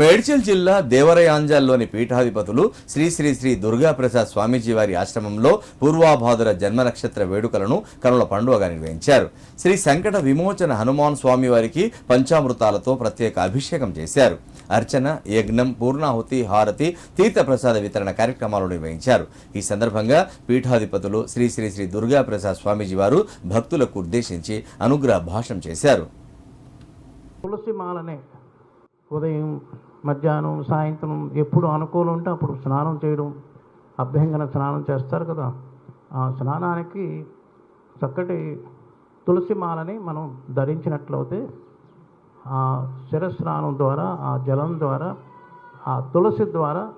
మేడ్చల్ జిల్లా దేవరయాంజల్లోని పీఠాధిపతులు శ్రీ శ్రీ శ్రీ దుర్గాప్రసాద్ స్వామీజీ వారి ఆశ్రమంలో పూర్వాభాదుర జన్మ నక్షత్ర వేడుకలను కనుల పండుగగా నిర్వహించారు. శ్రీ సంకట విమోచన హనుమాన్ స్వామి వారికి పంచామృతాలతో ప్రత్యేక అభిషేకం చేశారు. అర్చన యజ్ఞం పూర్ణాహుతి హారతి తీర్థప్రసాద వితరణ కార్యక్రమాలు నిర్వహించారు. ఈ సందర్భంగా పీఠాధిపతులు శ్రీ శ్రీ శ్రీ దుర్గాప్రసాద్ స్వామీజీ వారు భక్తులకు ఉద్దేశించి అనుగ్రహ భాషం చేశారు. తులసి మాలనే ఉదయం మధ్యాహ్నం సాయంత్రం ఎప్పుడు అనుకూలం ఉంటే అప్పుడు స్నానం చేయడం. అభ్యంగన స్నానం చేస్తారు కదా. ఆ స్నానానికి చక్కటి తులసి మాలని మనం ధరించినట్లయితే ఆ శిరస్నానం ద్వారా ఆ జలం ద్వారా ఆ తులసి ద్వారా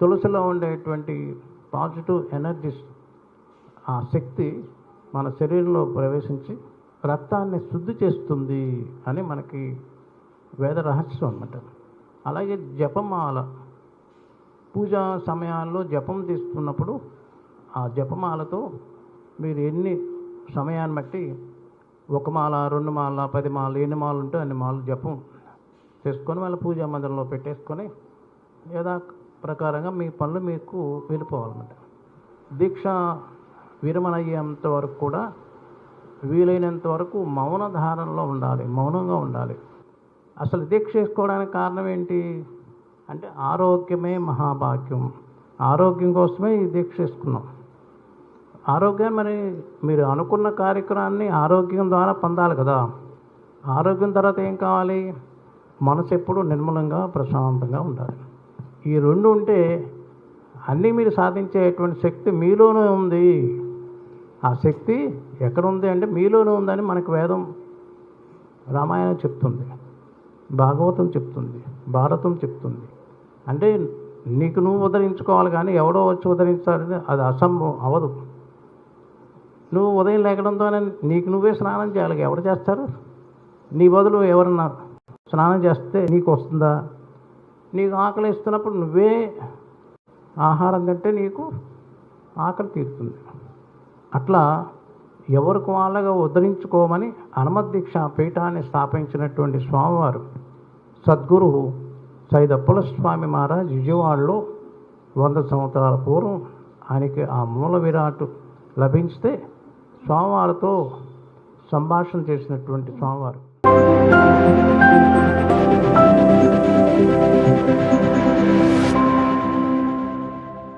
తులసిలో ఉండేటువంటి పాజిటివ్ ఎనర్జీస్ ఆ శక్తి మన శరీరంలో ప్రవేశించి రక్తాన్ని శుద్ధి చేస్తుంది అని మనకి వేద రహస్యం అన్నమాట. అలాగే జపమాల. పూజా సమయాల్లో జపం తీసుకున్నప్పుడు ఆ జపమాలతో మీరు ఎన్ని సమయాన్ని బట్టి ఒక మాల రెండు మాల పది మాల ఎన్ని మాలు ఉంటే అన్ని మాలు జపం చేసుకొని వాళ్ళ పూజా మందిరంలో పెట్టేసుకొని యథా ప్రకారంగా మీ పనులు మీకు వెళ్ళిపోవాలన్నమాట. దీక్ష విరమణ అయ్యేంత వరకు కూడా వీలైనంత వరకు మౌన ధారణలో ఉండాలి మౌనంగా ఉండాలి. అసలు దీక్ష చేసుకోవడానికి కారణం ఏంటి? అంటే ఆరోగ్యమే మహాభాగ్యం. ఆరోగ్యం కోసమే ఈ దీక్ష చేసుకున్నాం. ఆరోగ్యం మరి మీరు అనుకున్న కార్యక్రమాన్ని ఆరోగ్యం ద్వారా పొందాలి కదా. ఆరోగ్యం తర్వాత ఏం కావాలి? మనసు ఎప్పుడు నిర్మలంగా ప్రశాంతంగా ఉండాలి. ఈ రెండు ఉంటే అన్నీ మీరు సాధించేటువంటి శక్తి మీలోనే ఉంది. ఆ శక్తి ఎక్కడ ఉంది అంటే మీలోనే ఉందని మనకు వేదం రామాయణం చెప్తుంది. భాగవతం చెప్తుంది భారతం చెప్తుంది. అంటే నీకు నువ్వు ఉదరించుకోవాలి కానీ ఎవడో వచ్చి ఉదరించాలని అది అసంభవం అవదు. నువ్వు ఉదయం లేకడంతోనే నీకు నువ్వే స్నానం చేయాలి ఎవరు చేస్తారు? నీ బదులు ఎవరన్నా స్నానం చేస్తే నీకు వస్తుందా? నీకు ఆకలి ఇస్తున్నప్పుడు నువ్వే ఆహారం తింటే నీకు ఆకలి తీరుతుంది. అట్లా ఎవరికి వాళ్ళగా ఉద్ధరించుకోమని హనుమద్దీక్ష పీఠాన్ని స్థాపించినటువంటి స్వామివారు సద్గురు సైదప్పల స్వామి మహారాజ్ విజయవాడలో వంద సంవత్సరాల పూర్వం ఆయనకి ఆ మూల విరాట్ లభించితే స్వామివారితో సంభాషణ చేసినటువంటి స్వామివారు.